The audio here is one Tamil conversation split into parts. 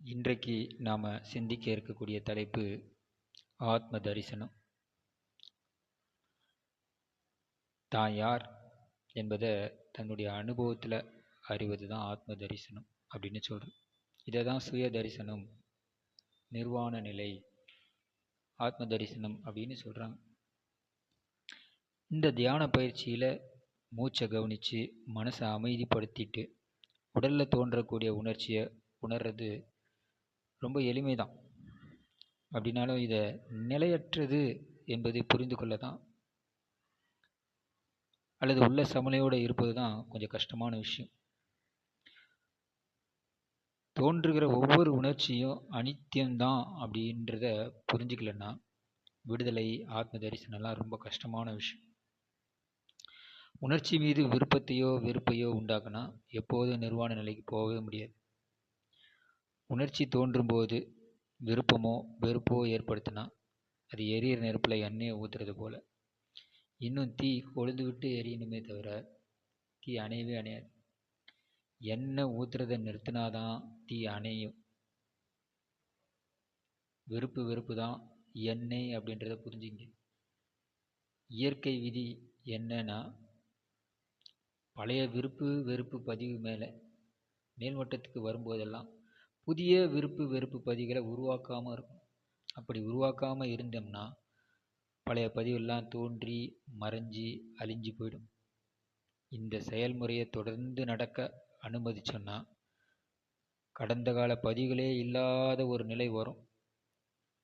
இன்றைக்கு நாம் சிந்திக்க இருக்கக்கூடிய தலைப்பு ஆத்ம தரிசனம் தான் யார் என்பதை தன்னுடைய அனுபவத்தில் அறிவது தான் ஆத்ம தரிசனம் அப்படின்னு சொல்கிறோம் இதை தான் சுய தரிசனம் நிர்வாண நிலை ஆத்ம தரிசனம் அப்படின்னு சொல்கிறாங்க இந்த தியான பயிற்சியில் மூச்சை கவனித்து மனசை அமைதிப்படுத்திட்டு உடலில் தோன்றக்கூடிய உணர்ச்சியை உணர்றது ரொம்ப எளிமை தான் அப்படின்னாலும் இதை நிலையற்றது என்பதை புரிந்து கொள்ள தான் அல்லது உள்ள சமநிலையோடு இருப்பது தான் கொஞ்சம் கஷ்டமான விஷயம். தோன்றுகிற ஒவ்வொரு உணர்ச்சியும் அனித்தியம்தான் அப்படின்றத புரிஞ்சுக்கலன்னா விடுதலை ஆத்ம தரிசனம்லாம் ரொம்ப கஷ்டமான விஷயம். உணர்ச்சி மீது விருப்பத்தையோ வெறுப்பையோ உண்டாக்குனா எப்போதும் நிர்வாண நிலைக்கு போகவே முடியாது. உணர்ச்சி தோன்றும்போது விருப்பமோ வெறுப்போ ஏற்படுத்தினா அது எரியிற நெருப்பில் எண்ணெயை ஊற்றுறது போல். இன்னும் தீ கொழுந்து விட்டு எரியணுமே தவிர தீ அணையவே அணையாது. எண்ணெய் ஊற்றுறதை நிறுத்தினாதான் தீ அணையும். வெறுப்பு வெறுப்பு தான் எண்ணெய் அப்படின்றத புரிஞ்சுங்க. இயற்கை விதி என்னன்னா பழைய விருப்பு வெறுப்பு பதிவு மேலே மேல்மட்டத்துக்கு வரும்போதெல்லாம் புதிய விருப்பு வெறுப்பு பதிவுகளை உருவாக்காமல் இருக்கும் அப்படி உருவாக்காமல் இருந்தோம்னா பழைய பதிவெல்லாம் தோன்றி மறைஞ்சி அழிஞ்சு போயிடும். இந்த செயல்முறையை தொடர்ந்து நடக்க அனுமதிச்சோன்னா கடந்த கால பதிவுகளே இல்லாத ஒரு நிலை வரும்.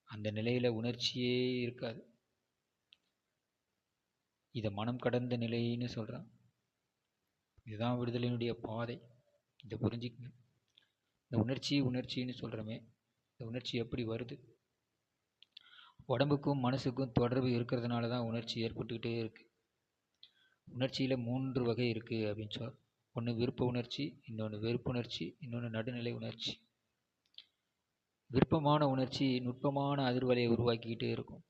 அந்த நிலையில் உணர்ச்சியே இருக்காது. இதை மனம் கடந்த நிலைன்னு சொல்கிறான் இதுதான் விடுதலையினுடைய பாதை. இதை புரிஞ்சுக்கங்க. இந்த உணர்ச்சி உணர்ச்சின்னு சொல்கிறோமே இந்த உணர்ச்சி எப்படி வருது? உடம்புக்கும் மனசுக்கும் தொடர்பு இருக்கிறதுனால தான் உணர்ச்சி ஏற்பட்டுக்கிட்டே இருக்குது உணர்ச்சியில் மூன்று வகை இருக்குது அப்படின்னு சொல். ஒன்று விருப்ப உணர்ச்சி இன்னொன்று வெறுப்புணர்ச்சி இன்னொன்று நடுநிலை உணர்ச்சி. விருப்பமான உணர்ச்சி நுட்பமான அதிர்வலையை உருவாக்கிக்கிட்டே இருக்கும்.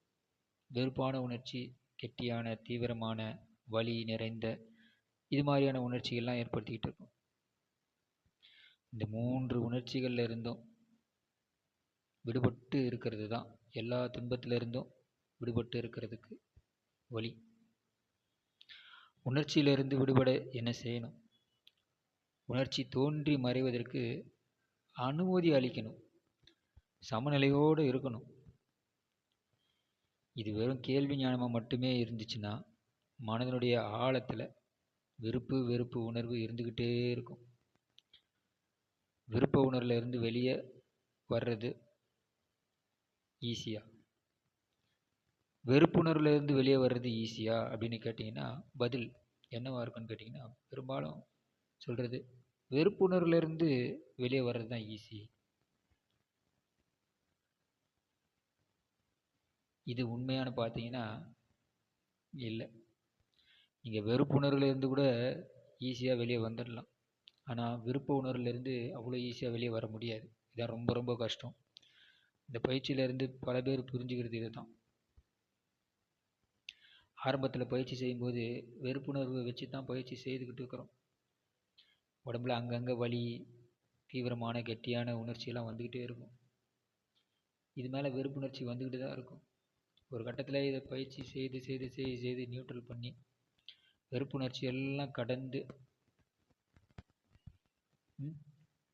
வெறுப்பான உணர்ச்சி கெட்டியான தீவிரமான வலி நிறைந்த இது மாதிரியான உணர்ச்சிகள்லாம் ஏற்படுத்திக்கிட்டு இருக்கும். இந்த மூன்று உணர்ச்சிகளில் இருந்தும் விடுபட்டு இருக்கிறது தான் எல்லா துன்பத்திலிருந்தும் விடுபட்டு இருக்கிறதுக்கு வழி. உணர்ச்சியிலிருந்து விடுபட என்ன செய்யணும்? உணர்ச்சி தோன்றி மறைவதற்கு அனுமதி அளிக்கணும். சமநிலையோடு இருக்கணும். இது வெறும் கேள்வி ஞானமாக மட்டுமே இருந்துச்சுன்னா மனதனுடைய ஆழத்தில் விருப்பு வெறுப்பு உணர்வு இருந்துக்கிட்டே இருக்கும். விருப்ப உணர்வில் இருந்து வெளியே வர்றது ஈஸியாக வெறுப்புணர்வில் இருந்து வெளியே வர்றது ஈஸியா அப்படின்னு கேட்டிங்கன்னா பதில் என்னவாக இருக்குன்னு கேட்டிங்கன்னா பெரும்பாலும் சொல்கிறது வெறுப்புணர்வுலேருந்து வெளியே வர்றது தான் ஈஸி இது உண்மையான பார்த்தீங்கன்னா இல்லை. நீங்கள் வெறுப்புணர்வுலேருந்து கூட ஈஸியாக வெளியே வந்துடலாம் ஆனால் விருப்ப உணர்வுலேருந்து அவ்வளோ ஈஸியாக வெளியே வர முடியாது. இதான் ரொம்ப ரொம்ப கஷ்டம். இந்த பயிற்சியிலேருந்து பல பேர் புரிஞ்சுக்கிறது இது தான் ஆரம்பத்தில் பயிற்சி செய்யும்போது வெறுப்புணர்வு வச்சு தான் பயிற்சி செய்துக்கிட்டு இருக்கிறோம். உடம்புல அங்கங்கே வலி தீவிரமான கெட்டியான உணர்ச்சியெல்லாம் வந்துக்கிட்டே இருக்கும். இது மேலே வெறுப்புணர்ச்சி வந்துக்கிட்டு தான் இருக்கும். ஒரு கட்டத்தில் இதை பயிற்சி செய்து செய்து செய்து செய்து நியூட்ரல் பண்ணி வெறுப்புணர்ச்சி எல்லாம் கடந்து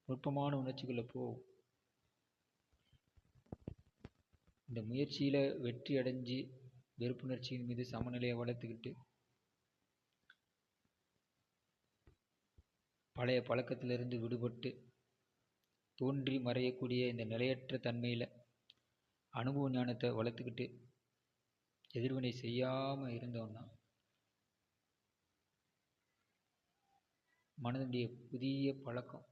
நுட்பமான உணர்ச்சிக்குள்ளே போ. இந்த முயற்சியில் வெற்றி அடைஞ்சு வெறுப்புணர்ச்சியின் மீது சமநிலையை வளர்த்துக்கிட்டு பழைய பழக்கத்திலிருந்து விடுபட்டு தோன்றி மறையக்கூடிய இந்த நிலையற்ற தன்மையில் அனுபவ ஞானத்தை வளர்த்துக்கிட்டு எதிர்வினை செய்யாமல் இருந்தோம்னா மனதினுடைய புதிய பழக்கம்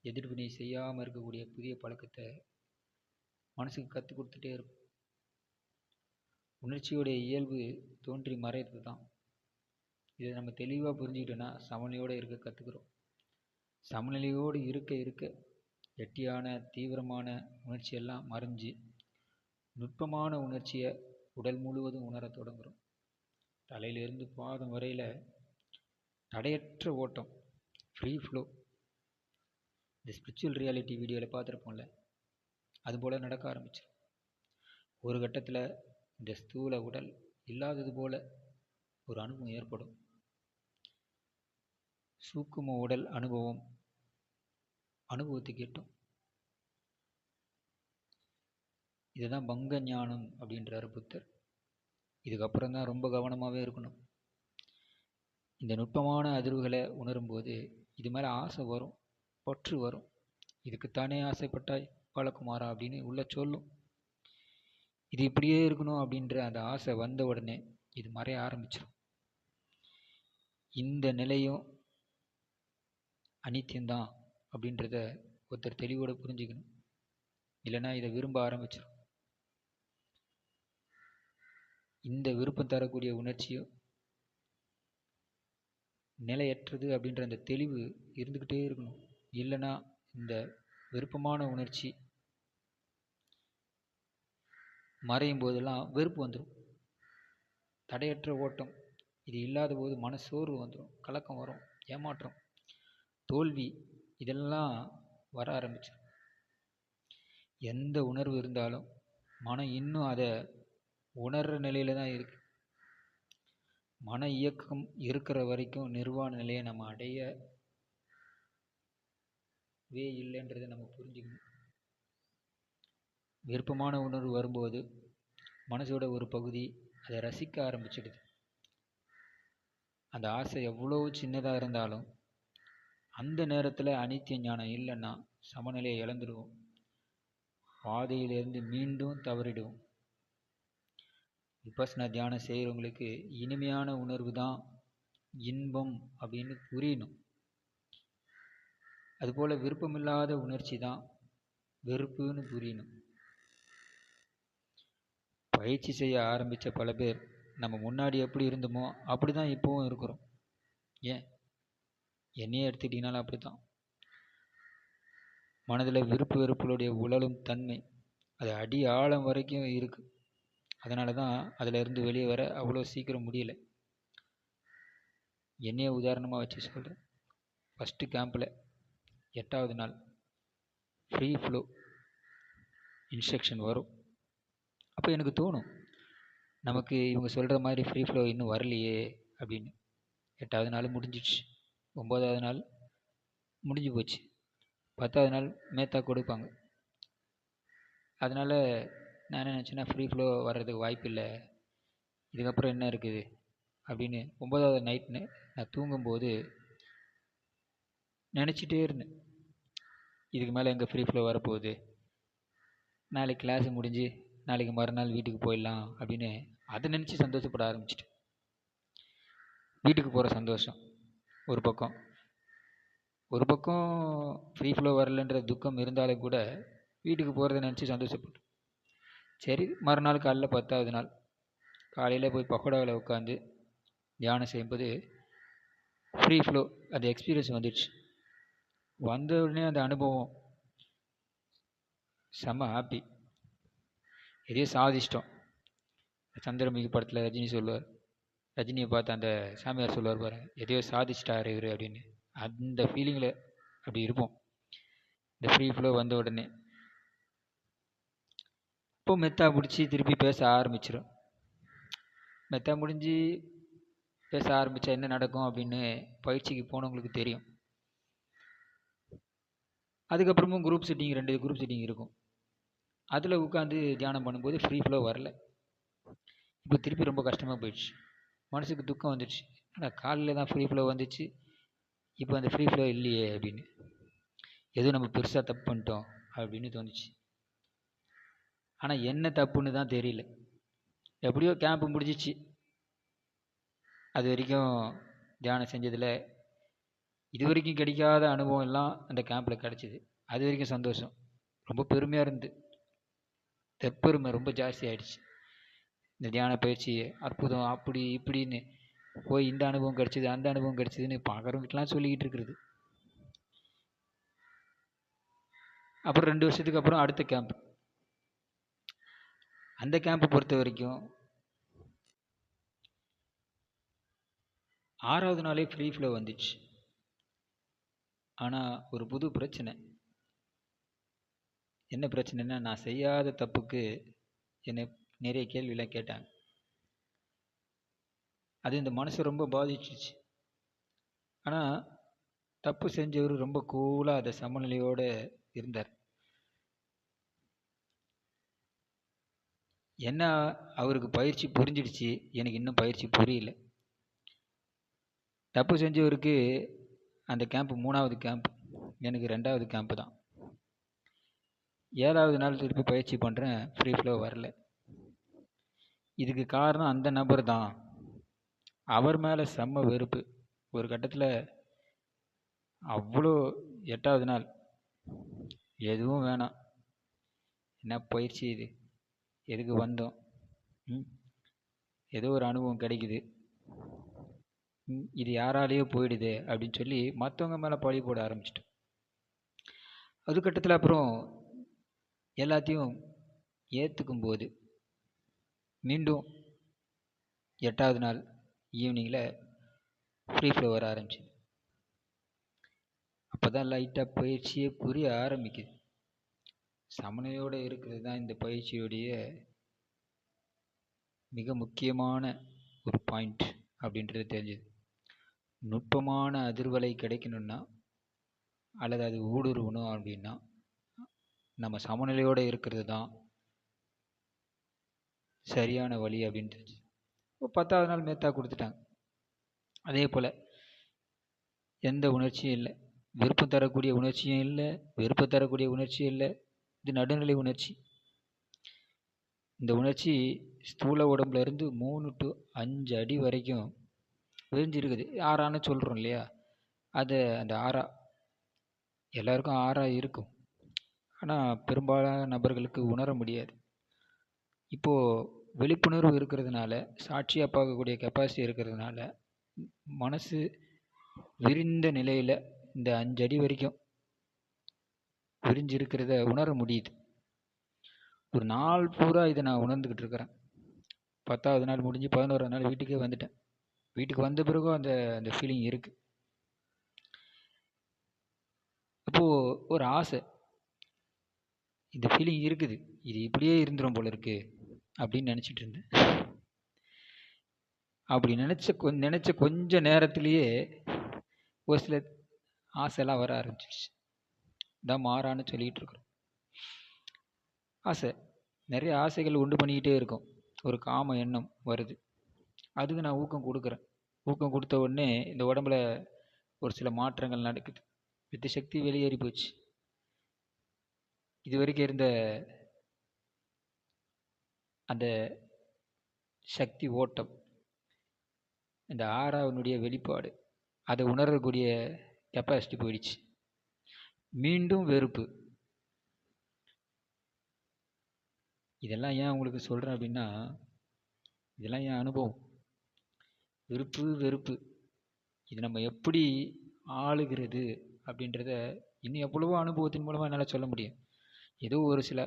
எதிர்வினை செய்யாமல் இருக்கக்கூடிய புதிய பழக்கத்தை மனசுக்கு கற்றுக் கொடுத்துட்டே இருக்கும். உணர்ச்சியோடைய இயல்பு தோன்றி மறையிறது தான் இதை நம்ம தெளிவாக புரிஞ்சுக்கிட்டோன்னா சமநிலையோடு இருக்க கற்றுக்குறோம் சமநிலையோடு இருக்க இருக்க கெட்டியான தீவிரமான உணர்ச்சியெல்லாம் மறைஞ்சு நுட்பமான உணர்ச்சியை உடல் முழுவதும் உணர தொடங்குறோம். தலையிலிருந்து பாதம் வரையில் தடையற்ற ஓட்டம் ஃப்ரீ ஃப்ளோ இந்த ஸ்பிரிச்சுவல் ரியாலிட்டி வீடியோவில் பார்த்துருப்போம்ல அதுபோல் நடக்க ஆரம்பிச்சிடும் ஒரு கட்டத்தில் இந்த ஸ்தூல உடல் இல்லாதது போல் ஒரு அனுபவம் ஏற்படும். சூக்கும உடல் அனுபவம் அனுபவத்துக்கு எட்டும் இதுதான் பங்க ஞானம் அப்படின்றார் புத்தர். இதுக்கப்புறம் தான் ரொம்ப கவனமாகவே இருக்கணும். இந்த நுட்பமான அதிர்வுகளை உணரும்போது இது மேலே ஆசை வரும் பற்று வரும். இதுக்குத்தானே ஆசைப்பட்டாய் பாலகுமாரா அப்படின்னு உள்ள சொல்லும். இது இப்படியே இருக்கணும் அப்படின்ற அந்த ஆசை வந்த உடனே இது மறைய ஆரம்பிச்சிடும் இந்த நிலையும் அனித்தியம்தான் அப்படின்றத ஒருத்தர் தெளிவோடு புரிஞ்சுக்கணும். இல்லைன்னா இதை விரும்ப ஆரம்பிச்சிடும் இந்த விருப்பம் தரக்கூடிய உணர்ச்சியும் நிலையற்றது அப்படின்ற அந்த தெளிவு இருந்துக்கிட்டே இருக்கணும். இல்லைன்னா இந்த விருப்பமான உணர்ச்சி மறையும் போதெல்லாம் வெறுப்பு வந்துடும் தடையற்ற ஓட்டம் இது இல்லாத போது மனசோர்வு வந்துடும் கலக்கம் வரும் ஏமாற்றம் தோல்வி இதெல்லாம் வர ஆரம்பிச்சிடும் எந்த உணர்வு இருந்தாலும் மனம் இன்னும் அதை உணர்கிற நிலையில தான் இருக்கு. மன இயக்கம் இருக்கிற வரைக்கும் நிர்வாண நிலையை நம்ம அடையவே இல்லைன்றதை நம்ம புரிஞ்சுக்கணும். விருப்பமான உணர்வு வரும்போது மனசோட ஒரு பகுதி அதை ரசிக்க ஆரம்பிச்சிடுது. அந்த ஆசை எவ்வளோ சின்னதாக இருந்தாலும் அந்த நேரத்தில் அனித்திய ஞானம் இல்லைன்னா சமநிலையை இழந்துடுவோம். பாதையிலிருந்து மீண்டும் தவறிடுவோம். விபசனா தியானம் செய்கிறவங்களுக்கு இனிமையான உணர்வு தான் இன்பம் அப்படின்னு புரியணும். அதுபோல் விருப்பமில்லாத உணர்ச்சி தான் வெறுப்புன்னு புரியணும். பயிற்சி செய்ய ஆரம்பித்த பல பேர் நம்ம முன்னாடி எப்படி இருந்தோமோ அப்படி தான் இப்போவும் இருக்கிறோம். ஏன்? என்னையே எடுத்துக்கிட்டிங்கனாலும் அப்படி தான் மனதில் விருப்பு வெறுப்புகளுடைய உழலும் தன்மை அது அடி ஆழம் வரைக்கும் இருக்குது அதனால தான் அதிலிருந்து வெளியே வர அவ்வளோ சீக்கிரம் முடியல. என்னையே உதாரணமாக வச்சு சொல்கிறேன் ஃபஸ்ட்டு கேம்பில் எட்டாவது நாள் ஃப்ரீ ஃப்ளோ இன்ஸ்ட்ரக்ஷன் வரும். அப்போ எனக்கு தோணும் நமக்கு இவங்க சொல்கிற மாதிரி ஃப்ரீ ஃப்ளோ இன்னும் வரலையே அப்படின்னு. எட்டாவது நாள் முடிஞ்சிடுச்சு. ஒம்பதாவது நாள் முடிஞ்சு போச்சு. பத்தாவது நாள் மேத்தா கொடுப்பாங்க. அதனால் நான் என்ன நினச்சேன்னா ஃப்ரீ ஃப்ளோ வர்றதுக்கு வாய்ப்பு இல்லை. இதுக்கப்புறம் என்ன இருக்குது? அப்படின்னு ஒம்பதாவது நைட்டுன்னு நான் தூங்கும்போது நினச்சிட்டே இருந்தேன். இதுக்கு மேலே எங்கே ஃப்ரீ ஃப்ளோ வரப்போகுது? நாளைக்கு கிளாஸ் முடிஞ்சு நாளைக்கு மறுநாள் வீட்டுக்கு போயிடலாம் அப்படின்னு அதை நினச்சி சந்தோஷப்பட ஆரம்பிச்சிட்டேன். வீட்டுக்கு போகிற சந்தோஷம் ஒரு பக்கம். ஒரு பக்கம் ஃப்ரீ ஃப்ளோ வரலன்ற துக்கம் இருந்தாலும் கூட வீட்டுக்கு போகிறத நினச்சி சந்தோஷப்பட்டேன். சரி மறுநாள் காலைல பத்தாவது நாள். காலையில் போய் பக்கோடாவில் உட்காந்து தியானம் செய்யும்போது ஃப்ரீ ஃப்ளோ அந்த எக்ஸ்பீரியன்ஸ் வந்துடுச்சு. வந்த உடனே அந்த அனுபவம் செம்ம ஹாப்பி இதே சாதிச்சிட்டோம் சந்திரமுகி படத்தில் ரஜினி சொல்லுவார். ரஜினியை பார்த்து அந்த சாமியார் சொல்லுவார் பாருங்க எதையோ சாதிச்சிட்டாரு இவர் அப்படின்னு. அந்த ஃபீலிங்கில் அப்படி இருப்போம். இந்த ஃப்ரீ ஃப்ளோ வந்த உடனே. அப்போ மெத்தா பிடிச்சி திருப்பி பேச ஆரம்பிச்சிடும் மெத்தா முடிஞ்சு பேச ஆரம்பித்தா என்ன நடக்கும் அப்படின்னு பயிற்சிக்கு போனவங்களுக்கு தெரியும். அதுக்கப்புறமும் குரூப் செட்டிங் ரெண்டு குரூப் செட்டிங் இருக்கும். அதில் உட்காந்து தியானம் பண்ணும்போது ஃப்ரீ ஃப்ளோ வரல. இப்போ திருப்பி ரொம்ப கஷ்டமாக போயிடுச்சு. மனசுக்கு துக்கம் வந்துடுச்சு. ஆனால் காலையில் தான் ஃப்ரீ ஃப்ளோ வந்துச்சு. இப்போ அந்த ஃப்ரீ ஃப்ளோ இல்லையே அப்படின்னு. எதுவும் நம்ம பெருசாக தப்பு பண்ணிட்டோம் அப்படின்னு தோணுச்சு. ஆனால் என்ன தப்புன்னு தான் தெரியல. எப்படியோ கேம்ப்பு முடிஞ்சிச்சு. அது வரைக்கும் தியானம் செஞ்சதில் இது வரைக்கும் கிடைக்காத அனுபவம் எல்லாம் அந்த கேம்பில் கிடச்சிது. அது வரைக்கும் சந்தோஷம். ரொம்ப பெருமையாக இருந்து. தெப்பெருமை ரொம்ப ஜாஸ்தி ஆயிடுச்சு. இந்த தியான பயிற்சி அற்புதம் அப்படி இப்படின்னு போய் இந்த அனுபவம் கிடச்சிது அந்த அனுபவம் கிடச்சிதுன்னு பார்க்குறவங்கிட்டலாம் சொல்லிக்கிட்டு இருக்கிறது. அப்புறம் ரெண்டு வருஷத்துக்கு அப்புறம் அடுத்த கேம்ப் அந்த கேம்பை பொறுத்த வரைக்கும் ஆறாவது நாளே ஃப்ரீ ஃப்ளோ வந்துச்சு. ஆனால் ஒரு புது பிரச்சனை. என்ன பிரச்சனைன்னா நான் செய்யாத தப்புக்கு என்னை நிறைய கேள்வியெலாம் கேட்டாங்க. அது இந்த மனசை ரொம்ப பாதிச்சிச்சு. ஆனால் தப்பு செஞ்சவர் ரொம்ப கூலாக அதை சமநிலையோடு இருந்தார். என்ன அவருக்கு பயிற்சி புரிஞ்சிடுச்சு? எனக்கு இன்னும் பயிற்சி புரியல. தப்பு செஞ்சவருக்கு அந்த கேம்ப் மூணாவது கேம்ப் எனக்கு ரெண்டாவது கேம்ப்பு தான். ஏழாவது நாள் திருப்பி பயிற்சி பண்ணுறேன் ஃப்ரீ ஃப்ளோ வரல. இதுக்கு காரணம் அந்த நபர் தான். அவர் மேலே செம்ம வெறுப்பு. ஒரு கட்டத்தில் அவ்வளோ எட்டாவது நாள். எதுவும் வேணாம். என்ன பயிற்சி இது? எதுக்கு வந்தோம்? ம்? ஏதோ ஒரு அனுபவம் கிடைக்குது. இது யாராலேயோ போயிடுது அப்படின்னு சொல்லி மற்றவங்க மேலே பழி போட ஆரம்பிச்சிட்டோம். அது கட்டத்தில் அப்புறம் எல்லாத்தையும் ஏற்றுக்கும் போது மீண்டும் எட்டாவது நாள் ஈவினிங்கில் ஃப்ரீ ஃப்ளோ வர ஆரம்பிச்சிது. அப்போ தான் லைட்டாக பயிற்சியே புரிய ஆரம்பிக்குது. சமநிலையோடு இருக்கிறது தான் இந்த பயிற்சியுடைய மிக முக்கியமான ஒரு பாயிண்ட் அப்படின்றது தெரிஞ்சுது. நுட்பமான அதிர்வலை கிடைக்கணும்னா அல்லது அது ஊடுருவணும் அப்படின்னா நம்ம சமநிலையோடு இருக்கிறது தான் சரியான வழி அப்படின்னு தெரிஞ்சு இப்போ பத்தாவது நாள் மேத்தா கொடுத்துட்டாங்க. அதே போல் எந்த உணர்ச்சியும் இல்லை. விருப்பம் தரக்கூடிய உணர்ச்சியும் இல்லை வெறுப்பு தரக்கூடிய உணர்ச்சியும் இல்லை. இது நடுநிலை உணர்ச்சி. இந்த உணர்ச்சி ஸ்தூல உடம்புல இருந்து மூணு டு அஞ்சு அடி வரைக்கும் விரிஞ்சிருக்குது. ஆறான்னு சொல்கிறோம் இல்லையா? அது அந்த ஆறா. எல்லாருக்கும் ஆறா இருக்கும். ஆனால் பெரும்பாலான நபர்களுக்கு உணர முடியாது. இப்போது விழிப்புணர்வு இருக்கிறதுனால சாட்சியாக பார்க்கக்கூடிய கெப்பாசிட்டி இருக்கிறதுனால மனசு விரிந்த நிலையில் இந்த அஞ்சடி வரைக்கும் விரிஞ்சிருக்கிறத உணர முடியுது. ஒரு நாள் பூரா இதை நான் உணர்ந்துக்கிட்டு இருக்கிறேன். பத்தாவது நாள் முடிஞ்சு பதினோராவது நாள் வீட்டுக்கே வந்துட்டேன். வீட்டுக்கு வந்த பிறகும் அந்த அந்த ஃபீலிங் இருக்குது அப்போது ஒரு ஆசை. இந்த ஃபீலிங் இருக்குது. இது இப்படியே இருந்துரும் போல இருக்கு அப்படின்னு நினச்சிட்டு இருந்தேன். அப்படி நினச்ச கொ நினச்ச கொஞ்ச நேரத்திலேயே ஒரு சில ஆசைலாம் வர ஆரம்பிச்சிடுச்சு தான் மாறான்னு சொல்லிகிட்டு இருக்கிறோம் ஆசை. நிறைய ஆசைகள் உண்டு பண்ணிக்கிட்டே இருக்கும். ஒரு காம எண்ணம் வருது. அதுக்கு நான் ஊக்கம் கொடுக்குறேன். ஊக்கம் கொடுத்த உடனே இந்த உடம்புல ஒரு சில மாற்றங்கள் நடக்குது. வித்து சக்தி வெளியேறி போச்சு. இது வரைக்கும் இருந்த அந்த சக்தி ஓட்டம் இந்த ஆறாவனுடைய வெளிப்பாடு அதை உணரக்கூடிய கெப்பாசிட்டி போயிடுச்சு. மீண்டும் வெறுப்பு. இதெல்லாம் ஏன் உங்களுக்கு சொல்கிறேன் அப்படின்னா இதெல்லாம் என் அனுபவம்? விருப்பு வெறுப்பு. இது நம்ம எப்படி ஆளுகிறது அப்படின்றத இன்னும் எவ்வளவோ அனுபவத்தின் மூலமாக என்னால் சொல்ல முடியும். ஏதோ ஒரு சில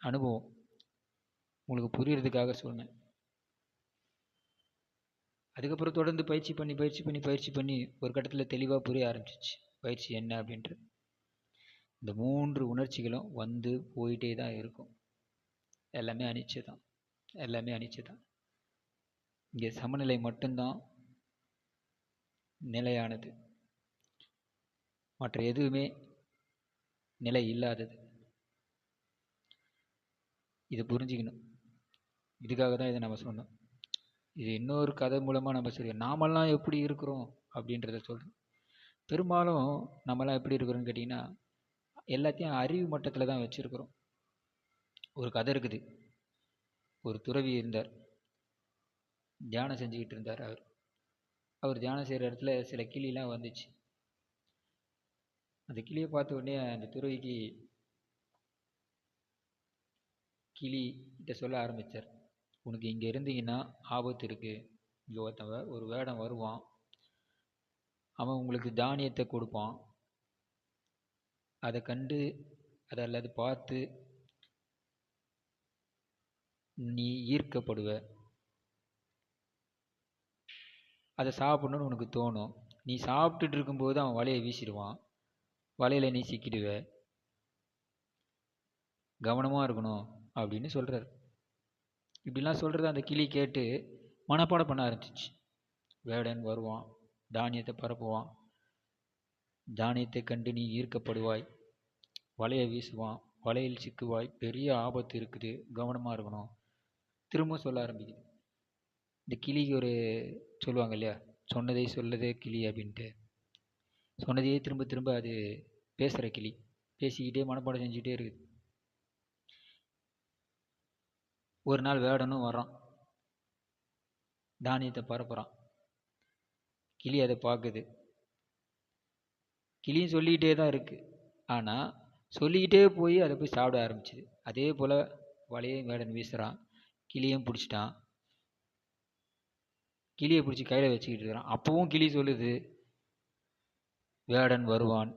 அனுபவம். உங்களுக்கு புரியறதுக்காக சொன்னேன். அதுக்கப்புறம் தொடர்ந்து பயிற்சி பண்ணி பயிற்சி பண்ணி பயிற்சி பண்ணி ஒரு கட்டத்தில் தெளிவாக புரிய ஆரம்பிச்சிச்சு. பயிற்சி என்ன அப்படின்றது இந்த மூன்று உணர்ச்சிகளும் வந்து போயிட்டே தான் இருக்கும். எல்லாமே அனிச்சு தான் எல்லாமே அனிச்சு தான் இங்கே சமநிலை மட்டும்தான் நிலையானது. மற்ற எதுவுமே நிலை இல்லாதது. இதை புரிஞ்சுக்கணும். இதுக்காக தான் இதை நம்ம சொன்னோம். இது இன்னொரு கதை மூலமாக நம்ம சொல்லி நாமெல்லாம் எப்படி இருக்கிறோம் அப்படின்றத சொல்கிறோம் பெரும்பாலும் நம்மலாம் எப்படி இருக்கிறோன்னு கேட்டிங்கன்னா எல்லாத்தையும் அறிவு மட்டத்தில் தான் வச்சுருக்குறோம். ஒரு கதை இருக்குது. ஒரு துறவி இருந்தார். தியானம் செஞ்சுக்கிட்டு இருந்தார் அவர். அவர் தியானம் செய்கிற இடத்துல சில கிளிலாம் வந்துச்சு. அந்த கிளியை பார்த்த உடனே அந்த துறவிக்கு கிளி கிட்ட சொல்ல ஆரம்பித்தார் உனக்கு இங்கே இருந்தீங்கன்னா ஆபத்து இருக்குது இங்கே ஒருத்தன் ஒரு வேடம் வருவான். அவன் உங்களுக்கு தானியத்தை கொடுப்பான். அதை கண்டு அதை அல்லது பார்த்து நீ ஈர்க்கப்படுவ. அதை சாப்பிடணும்னு உனக்கு தோணும். நீ சாப்பிட்டுட்டு இருக்கும்போது அவன் வலையை வீசிடுவான். வலையில் நீ சிக்கிடுவ. கவனமாக இருக்கணும் அப்படின்னு சொல்கிறார் இப்படிலாம் சொல்கிறத அந்த கிளி கேட்டு மனப்பாடம் பண்ண ஆரம்பிச்சிச்சு. வேடன் வருவான். தானியத்தை பரப்புவான். தானியத்தை கண்டு நீ ஈர்க்கப்படுவாய். வலையை வீசுவான். வலையில் சிக்குவாய். பெரிய ஆபத்து இருக்குது. கவனமாக இருக்கணும். திரும்ப சொல்ல ஆரம்பிக்குது. இந்த கிளிக்கு ஒரு சொல்லுவாங்க இல்லையா? சொன்னதை சொல்லதே கிளி அப்படின்ட்டு. சொன்னதையே திரும்ப திரும்ப அது பேசுகிற கிளி. பேசிக்கிட்டே மனப்பாடம் செஞ்சுக்கிட்டே இருக்குது. ஒரு நாள் வேடனும் வரான் தானியத்தை பரப்புகிறான் கிளி அதை பார்க்குது. கிளியும் சொல்லிக்கிட்டே தான் இருக்குது ஆனால் சொல்லிக்கிட்டே போய் அதை போய் சாப்பிட ஆரம்பிச்சிது. அதே போல் வலையும் வேடன் வீசுகிறான் கிளியும் பிடிச்சிட்டான். கிளியை பிடிச்சி கையில் வச்சுக்கிட்டு இருக்கிறான். அப்போவும் கிளி சொல்லுது வேடன் வருவான்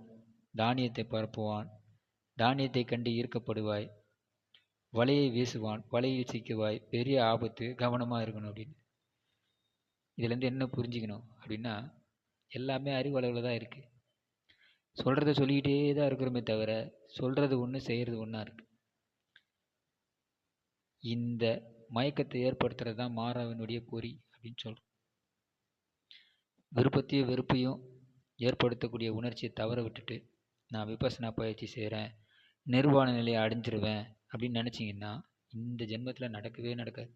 தானியத்தை பரப்புவான் தானியத்தை கண்டு ஈர்க்கப்படுவாய் வலையை வீசுவான் வலையில் சிக்குவாய் பெரிய ஆபத்து கவனமாக இருக்கணும் அப்படின்னு. இதுலேருந்து என்ன புரிஞ்சுக்கணும் அப்படின்னா எல்லாமே அறிவளவில் தான் இருக்குது சொல்கிறத சொல்லிக்கிட்டே தான் இருக்கிறோமே தவிர சொல்கிறது ஒன்று செய்கிறது ஒன்றா இருக்குது இந்த மயக்கத்தை ஏற்படுத்துறது தான் மாறாவினுடைய பொறி அப்படின்னு சொல்கிறோம் விருப்பத்தையும் வெறுப்பையும் ஏற்படுத்தக்கூடிய உணர்ச்சியை தவற விட்டுட்டு நான் விபசனா பயிற்சி செய்கிறேன் நிர்வாண நிலையை அடைஞ்சிருவேன் அப்படின்னு நினச்சிங்கன்னா இந்த ஜென்மத்தில் நடக்கவே நடக்காது.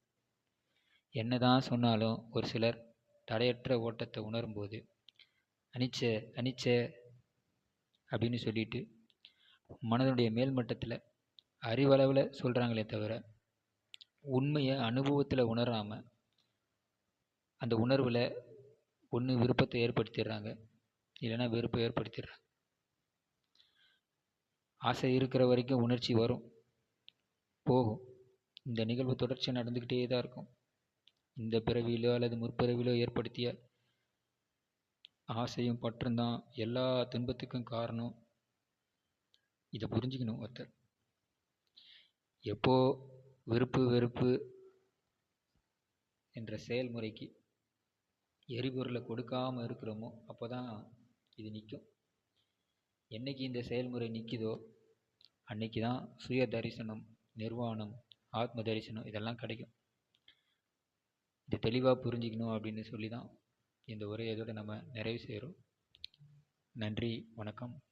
என்ன தான் சொன்னாலும் ஒரு சிலர் தடையற்ற ஓட்டத்தை உணரும்போது அனிச்ச அனிச்ச அப்படின்னு சொல்லிட்டு மனதனுடைய மேல்மட்டத்தில் அறிவளவில் சொல்கிறாங்களே தவிர உண்மையை அனுபவத்தில் உணராமல் அந்த உணர்வில் ஒன்று விருப்பத்தை ஏற்படுத்திடுறாங்க. இல்லைன்னா வெறுப்பை ஏற்படுத்திடுறாங்க. ஆசை இருக்கிற வரைக்கும் உணர்ச்சி வரும். போகும். இந்த நிகழ்வு தொடர்ச்சியாக நடந்துக்கிட்டே தான் இருக்கும். இந்த பிறவியிலோ அல்லது முற்பிறவிலோ ஏற்படுத்திய ஆசையும் பற்றும் தான் எல்லா துன்பத்துக்கும் காரணம். இதை புரிஞ்சுக்கணும் ஒருத்தர். எப்போ வெறுப்பு வெறுப்பு என்ற செயல்முறைக்கு எரிபொருளை கொடுக்காம இருக்கிறோமோ அப்போ தான் இது நிற்கும் என்னைக்கு இந்த செயல்முறை நிற்குதோ அன்னைக்கு தான் சுய தரிசனம் நிர்வாணம் ஆத்ம தரிசனம் இதெல்லாம் கிடைக்கும். இதை தெளிவாக புரிஞ்சிக்கணும் அப்படின்னு சொல்லி தான் இந்த உரையை இதோட நம்ம நிறைவு செய்கிறோம் நன்றி வணக்கம்.